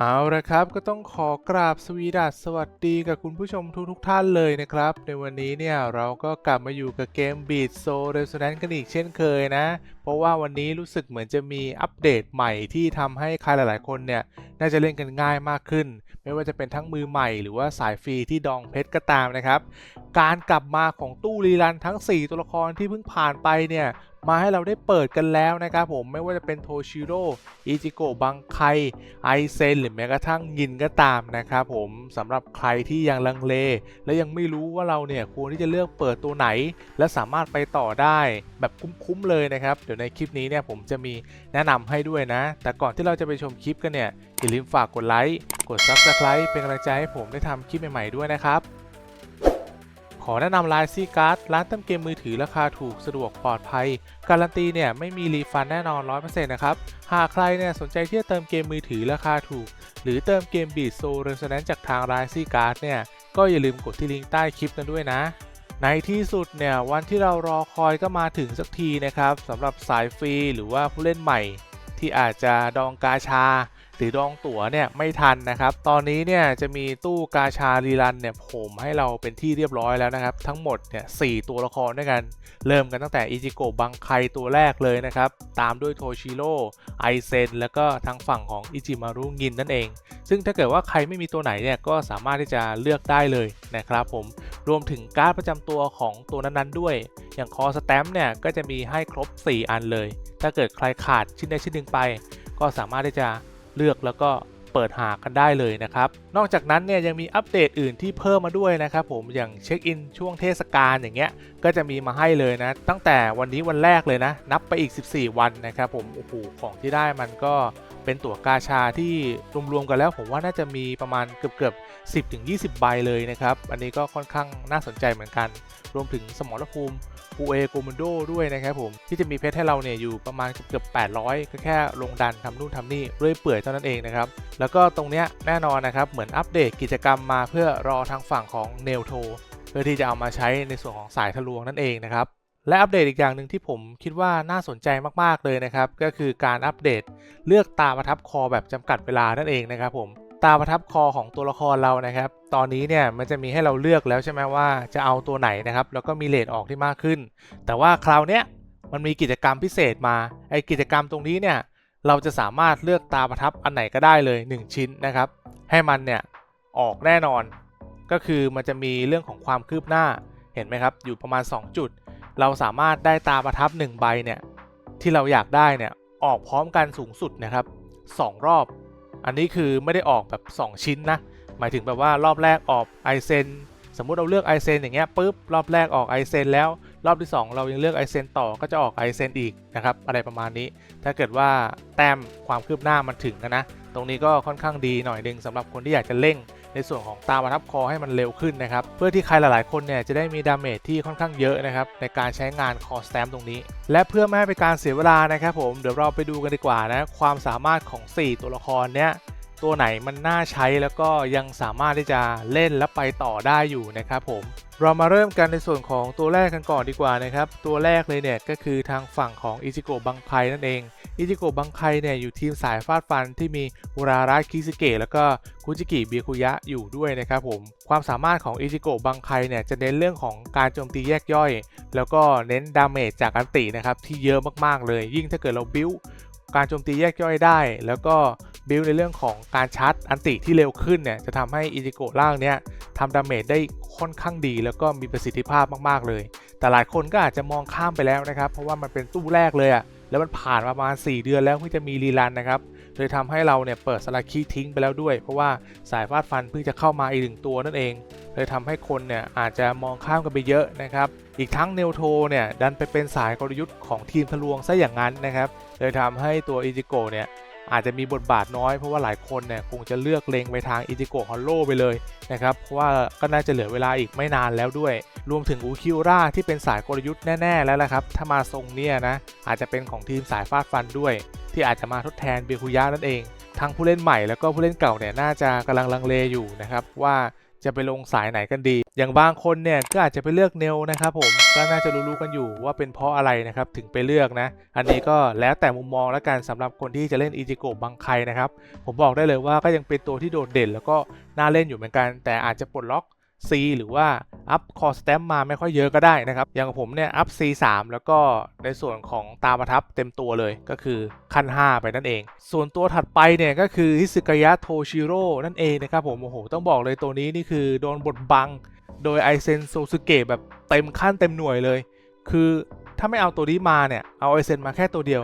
เอาละครับก็ต้องขอกราบสวีดัสสวัสดีกับคุณผู้ชมทุกทท่านเลยนะครับ ในวันนี้เนี่ยเราก็กลับมาอยู่กับเกม Beat Soul Resonance กันอีกเช่นเคยนะ เพราะว่าวันนี้รู้สึกเหมือนจะมีอัปเดตใหม่ที่ทำให้ใครหลายๆคนเนี่ย น่าจะเล่นกันง่ายมากขึ้น ไม่ว่าจะเป็นทั้งมือใหม่หรือว่าสายฟรีที่ดองเพชรก็ตามนะครับ การกลับมาของตู้รีรันทั้ง 4 ตัวละครที่เพิ่งผ่านไปเนี่ยมาให้เราได้เปิดกันแล้วนะครับผมไม่ว่าจะเป็นโทชิโร่อิจิโกะบังไคไอเซนหรือแม้กระทั่งยินก็ตามนะครับผมสำหรับใครที่ยังลังเล และยังไม่รู้ว่าเราเนี่ยควรที่จะเลือกเปิดตัวไหน และสามารถไปต่อได้แบบคุ้มๆเลยนะครับ เดี๋ยวในคลิปนี้เนี่ยผมจะมีแนะนำให้ด้วยนะ แต่ก่อนที่เราจะไปชมคลิปกันเนี่ยอย่าลืมฝากกดไลค์กด Subscribe เป็นกำลังใจให้ผมได้ทำคลิปใหม่ๆด้วยนะครับ อแนะนำไลน์ซีการ์ดร้านเติมเกมมือถือราคาถูกสะดวกปลอดภัย การันตีเนี่ยไม่มีรีฟันแน่นอน 100%นะครับ หากใครเนี่ยสนใจที่จะเติมเกมมือถือราคาถูก หรือเติมเกมบีดโซเรสแนนจากทางไลน์ซีการ์ดเนี่ยก็อย่าลืมกดที่ลิงก์ใต้คลิปกันด้วยนะในที่สุดเนี่ยวันที่เรารอคอยก็มาถึงสักทีนะครับสำหรับสายฟรีหรือว่าผู้เล่นใหม่ ที่อาจจะดองกาชา หรือดองตั๋วเนี่ยไม่ทันนะครับ ตอนนี้เนี่ยจะมีตู้กาชารีรันเนี่ยผมให้เราเป็นที่เรียบร้อยแล้วนะครับ ทั้งหมดเนี่ยสตัวละครด้วยกัน เริ่มกันตั้งแต่อิจิโกะบังไคตัวแรกเลยนะครับ ตามด้วยโทชิโร่ไอเซนแล้วก็ทางฝั่งของอิจิมารุงินนั่นเอง ซึ่งถ้าเกิดว่าใครไม่มีตัวไหนเนี่ยก็สามารถที่จะเลือกได้เลยนะครับผมรวมถึงการ์ดประจำตัวของตัวนั้นๆด้วย อย่างคอสแตมป์เนี่ยก็จะมีให้ครบ 4 อันเลย ถ้าเกิดใครขาดชิ้นใดชิ้นหนึ่งไป ก็สามารถที่จะ เลือกแล้วก็เปิดหากันได้เลยนะครับ นอกจากนั้นเนี่ยยังมีอัปเดตอื่นที่เพิ่มมาด้วยนะครับผมอย่างเช็คอินช่วงเทศกาลอย่างเงี้ยก็จะมีมาให้เลยนะ ตั้งแต่วันนี้วันแรกเลยนะ นับไปอีก 14 วันนะครับผมโอ้โหของที่ได้มันก็ เป็นตั๋วกาชาที่รวมๆกันแล้วผมว่าน่าจะมีประมาณเกือบๆ10ถึง20ใบเลยนะครับ อันนี้ก็ค่อนข้างน่าสนใจเหมือนกัน รวมถึงสมรภูมิฟูเอโกม n นโดด้วยนะครับผม ที่จะมีเพชรให้เราเนี่ยอยู่ประมาณเกือบๆ800 ก็แค่ลงดันทำนู่นทำนี่เรื่อยเปื่อยเท่านั้นเองนะครับ แล้วก็ตรงเนี้ยแน่นอนนะครับ เหมือนอัปเดตกิจกรรมมาเพื่อรอทางฝั่งของเนลโทเพื่อที่จะเอามาใช้ในส่วนของสายทะลวงนั่นเองนะครับ และอัปเดตอีกอย่างหนึ่งที่ผมคิดว่าน่าสนใจมากๆเลยนะครับ ก็คือการอัปเดตเลือกตาประทับคอแบบจำกัดเวลานั่นเองนะครับผมตาประทับคอของตัวละครเรานะครับ ตอนนี้เนี่ยมันจะมีให้เราเลือกแล้วใช่ไหมว่าจะเอาตัวไหนนะครับ แล้วก็มีเลทออกที่มากขึ้น แต่ว่าคราวเนี้ยมันมีกิจกรรมพิเศษมา ไอกิจกรรมตรงนี้เนี่ยเราจะสามารถเลือกตาประทับอันไหนก็ได้เลย 1 ชิ้นนะครับ ให้มันเนี่ยออกแน่นอน ก็คือมันจะมีเรื่องของความคืบหน้า เห็นไหมครับ อยู่ประมาณ 2 จุด เราสามารถได้ตาประทับ1ใบเนี่ยที่เราอยากได้เนี่ยออกพร้อมกันสูงสุดนะครับสองรอบ อันนี้คือไม่ได้ออกแบบ 2 ชิ้นนะ หมายถึงแบบว่ารอบแรกออกไอเซนสมมุติเราเลือกไอเซนอย่างเงี้ยปุ๊บรอบแรกออกไอเซนแล้วรอบที่ 2 เรายังเลือกไอเซนต่อก็จะออกไอเซนอีกนะครับอะไรประมาณนี้ ถ้าเกิดว่าแต้มความคืบหน้ามันถึงนะตรงนี้ก็ค่อนข้างดีหน่อยหนึงสำหรับคนที่อยากจะเร่ง ในส่วนของตาประทับคอให้มันเร็วขึ้นนะครับ เพื่อที่ใครหลายๆ คนเนี่ยจะได้มีดาเมจที่ค่อนข้างเยอะนะครับในการใช้งานคอสแตมตรงนี้ และเพื่อไม่ให้เป็นการเสียเวลานะครับผมเดี๋ยวเราไปดูกันดีกว่านะความสามารถของ 4 ตัวละครเนี้ยตัวไหนมันน่าใช้แล้วก็ยังสามารถที่จะเล่นและไปต่อได้อยู่นะครับผมเรามาเริ่มกันในส่วนของตัวแรกกันก่อนดีกว่านะครับ ตัวแรกเลยเนี่ยก็คือทางฝั่งของอิจิโกะบังไคนั่นเอง อิจิโกะบังไคเนี่ยอยู่ทีมสายฟาดฟันที่มีอุราระคิสเกะแล้วก็คุจิกิเบียคุยะอยู่ด้วยนะครับผมความสามารถของอิจิโกะบังไคเนี่ยจะเน้นเรื่องของการโจมตีแยกย่อย แล้วก็เน้นดาเมจจากอันตินะครับที่เยอะมากๆเลย ยิ่งถ้าเกิดเราบิ้วการโจมตีแยกย่อยได้ แล้วก็บิลในเรื่องของการชาร์จอันติที่เร็วขึ้นเนี่ยจะทำให้อิจิโกะร่างเนี้ยทำดาเมจได้ค่อนข้างดี แล้วก็มีประสิทธิภาพมากๆเลย แต่หลายคนก็อาจจะมองข้ามไปแล้วนะครับ เพราะว่ามันเป็นตู้แรกเลยอะ แล้วมันผ่านประมาณ 4 เดือนแล้วเพิ่งจะมีรีรันนะครับเลยทำให้เราเนี่ยเปิดสลักคีทิ้งไปแล้วด้วย เพราะว่าสายฟาดฟันเพิ่งจะเข้ามาอีกหนึ่งตัวนั่นเองเลยทำให้คนเนี่ยอาจจะมองข้ามกันไปเยอะนะครับอีกทั้งเนลโทเนี่ยดันไปเป็นสายกลยุทธ์ของทีมทะลวงซะอย่างนั้นนะครับเลยทำให้ตัวอิจิโกเนี่ย อาจจะมีบทบาทน้อยเพราะว่าหลายคนเนี่ยคงจะเลือกเลงไปทางอิจิโกะฮอลโลไปเลยนะครับเพราะว่าก็น่าจะเหลือเวลาอีกไม่นานแล้วด้วย รวมถึงอูคิวราที่เป็นสายกลยุทธ์แน่ ๆ แล้วละครับ ถ้ามาทรงเนี่ยนะอาจจะเป็นของทีมสายฟาดฟันด้วย ที่อาจจะมาทดแทนเบคุยะนั่นเองทั้งผู้เล่นใหม่แล้วก็ผู้เล่นเก่าเนี่ยน่าจะกำลังลังเลอยู่นะครับว่า จะไปลงสายไหนกันดี อย่างบางคนเนี่ยก็อาจจะไปเลือกเนลนะครับผมก็น่าจะรู้ๆกันอยู่ว่าเป็นเพราะอะไรนะครับถึงไปเลือกนะ อันนี้ก็แล้วแต่มุมมองและกันสำหรับคนที่จะเล่นอีจิโกะบางใครนะครับผมบอกได้เลยว่าก็ยังเป็นตัวที่โดดเด่น แล้วก็น่าเล่นอยู่เหมือนกัน แต่อาจจะปลดล็อก C หรือว่า อัพคอสแตมมาไม่ค่อยเยอะก็ได้นะครับ อย่างผมเนี่ยอัพ C 3 แล้วก็ในส่วนของตาประทับเต็มตัวเลยก็คือขั้น 5 ไปนั่นเอง ส่วนตัวถัดไปเนี่ยก็คือฮิสึกายะโทชิโร่นั่นเองนะครับผมโอ้โหต้องบอกเลยตัวนี้นี่คือโดนบทบัง โดยไอเซนโซซึเกะแบบเต็มขั้นเต็มหน่วยเลย คือถ้าไม่เอาตัวนี้มาเนี่ยเอาไอเซนมาแค่ตัวเดียว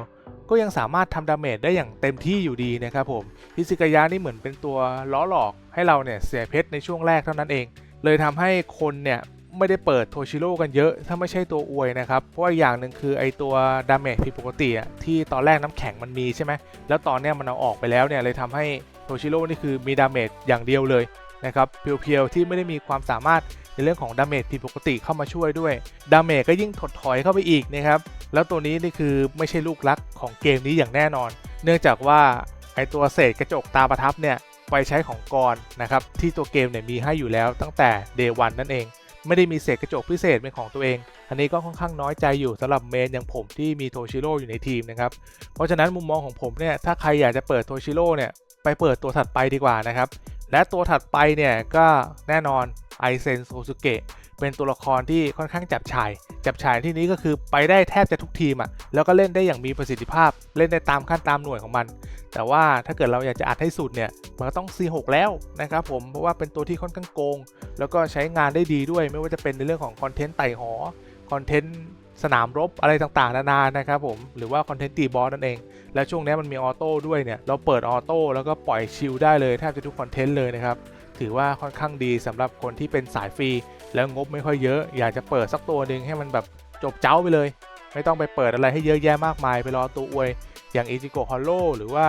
ก็ยังสามารถทำดาเมจได้อย่างเต็มที่อยู่ดีนะครับผมฮิสึกายะนี่เหมือนเป็นตัวล้อหลอกให้เราเนี่ยเสียเพชรในช่วงแรกเท่านั้นเอง เลยทำให้คนเนี่ยไม่ได้เปิดโทชิโร่กันเยอะ ถ้าไม่ใช่ตัวอวยนะครับ เพราะว่าอย่างหนึ่งคือไอตัวดาเมจผิดปกติอะที่ตอนแรกน้ำแข็งมันมีใช่ไหมแล้วตอนเนี้ยมันเอาออกไปแล้วเนี่ยเลยทำให้โทชิโร่นี่คือมีดาเมจอย่างเดียวเลยนะครับเพียวๆที่ไม่ได้มีความสามารถในเรื่องของดาเมจผิดปกติเข้ามาช่วยด้วยดาเมจก็ยิ่งถดถอยเข้าไปอีกนะครับแล้วตัวนี้นี่คือไม่ใช่ลูกรักของเกมนี้อย่างแน่นอน เนื่องจากว่าไอตัวเศษกระจกตาประทับเนี่ย ไปใช้ของกรนะครับที่ตัวเกมเนี่ยมีให้อยู่แล้วตั้งแต่ day 1นั่นเอง ไม่ได้มีเศษกระจกพิเศษเป็นของตัวเอง อันนี้ก็ค่อนข้างน้อยใจอยู่สำหรับเมนอย่างผมที่มีโทชิโร่อยู่ในทีมนะครับเพราะฉะนั้นมุมมองของผมเนี่ยถ้าใครอยากจะเปิดโทชิโร่เนี่ยไปเปิดตัวถัดไปดีกว่านะครับและตัวถัดไปเนี่ยก็แน่นอนไอเซนโซซุเกะ เป็นตัวละครที่ค่อนข้างจับฉาย จับฉายที่นี้ก็คือไปได้แทบจะทุกทีมอะ่ะแล้วก็เล่นได้อย่างมีประสิทธิภาพ เล่นได้ตามขั้นตามหน่วยของมัน แต่ว่าถ้าเกิดเราอยากจะอัดให้สุดเนี่ยมันก็ต้อง C6 แล้วนะครับผมเพราะว่าเป็นตัวที่ค่อนข้างโกง แล้วก็ใช้งานได้ดีด้วย ไม่ว่าจะเป็นในเรื่องของคอนเทนต์ไต่หอคอนเทนต์สนามรบอะไรต่างๆ นานานะครับผม หรือว่าคอนเทนต์ตีบอสนั่นเอง และช่วงนี้มันมีออโต้ด้วยเนี่ย เราเปิดออโต้แล้วก็ปล่อยชิลได้เลยแทบจะทุกคอนเทนต์เลยนะครับ ถือว่าค่อนข้างดีสำหรับคนที่เป็นสายฟรี แล้วงบไม่ค่อยเยอะ อยากจะเปิดสักตัวหนึ่งให้มันแบบจบเจ้าไปเลย ไม่ต้องไปเปิดอะไรให้เยอะแยะมากมายไปรอตัวอวย อย่างอิจิโกะฮอลโลหรือว่า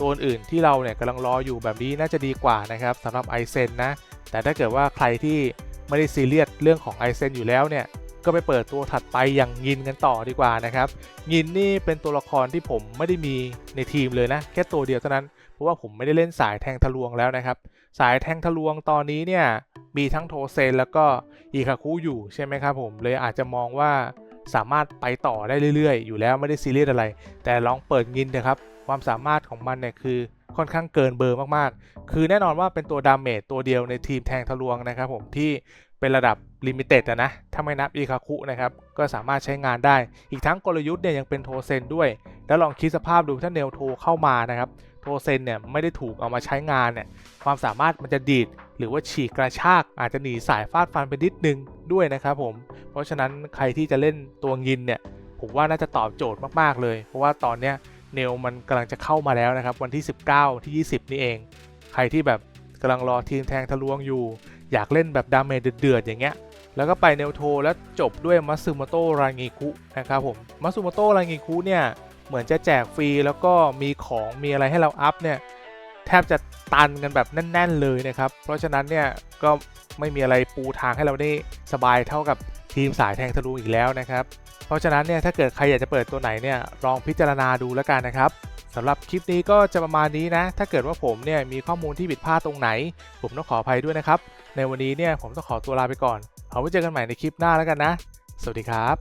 ตัวอื่นที่เราเนี่ยกำลังรออยู่แบบนี้น่าจะดีกว่านะครับสำหรับไอเซนนะ แต่ถ้าเกิดว่าใครที่ไม่ได้ซีเรียสเรื่องของไอเซนอยู่แล้วเนี่ย ก็ไปเปิดตัวถัดไปอย่างยินกันต่อดีกว่านะครับ ยินนี่เป็นตัวละครที่ผมไม่ได้มีในทีมเลยนะ แค่ตัวเดียวเท่านั้น เพราะว่าผมไม่ได้เล่นสายแทงทะลวงแล้วนะครับ สายแทงทะลวงตอนนี้เนี่ยมีทั้งโทเซนแล้วก็อีคาคุอยู่ใช่ไหมครับผมเลยอาจจะมองว่าสามารถไปต่อได้เรื่อยๆ อยู่แล้วไม่ได้ซีเรียสอะไร แต่ลองเปิดยินนะครับ ความสามารถของมันเนี่ยคือค่อนข้างเกินเบอร์มากๆ คือแน่นอนว่าเป็นตัวดาเมจตัวเดียวในทีมแทงทะลวงนะครับผมที่ เป็นระดับลิมิเต็ดนะ ถ้าไม่นับอีคาคุนะครับ ก็สามารถใช้งานได้ อีกทั้งกลยุทธ์เนี่ยยังเป็นโทเซนด้วย แล้วลองคิดสภาพดูถ้าเนลโทเข้ามานะครับ โทเซนเนี่ยไม่ได้ถูกเอามาใช้งานเนี่ย ความสามารถมันจะดีด หรือว่าฉีกกระชาก อาจจะหนีสายฟาดฟันไปนิดนึงด้วยนะครับผม เพราะฉะนั้นใครที่จะเล่นตัวยินเนี่ย ผมว่าน่าจะตอบโจทย์มากๆเลย เพราะว่าตอนเนี้ยเนลมันกำลังจะเข้ามาแล้วนะครับวันที่ 19 ที่ 20 นี่เอง ใครที่แบบกำลังรอทีมแทงทะลวงอยู่ อยากเล่นแบบดาเมจเดือดๆอย่างเงี้ยแล้วก็ไปเนลโทแล้วจบด้วยมัตสึโมโตะรางิคุนะครับผมมัตสึโมโตะรางิคุเนี่ยเหมือนจะแจกฟรีแล้วก็มีของมีอะไรให้เราอัพเนี่ยแทบจะตันกันแบบแน่น ๆ เลยนะครับ เพราะฉะนั้นเนี่ยก็ไม่มีอะไรปูทางให้เราได้สบายเท่ากับทีมสายแทงทะลุอีกแล้วนะครับ เพราะฉะนั้นเนี่ยถ้าเกิดใครอยากจะเปิดตัวไหนเนี่ยลองพิจารณาดูแล้วกันนะครับสำหรับคลิปนี้ก็จะประมาณนี้นะ ถ้าเกิดว่าผมเนี่ยมีข้อมูลที่ผิดพลาดตรงไหน ผมต้องขออภัยด้วยนะครับ ในวันนี้เนี่ยผมต้องขอตัวลาไปก่อน เอาไว้เจอกันใหม่ในคลิปหน้าแล้วกันนะ สวัสดีครับ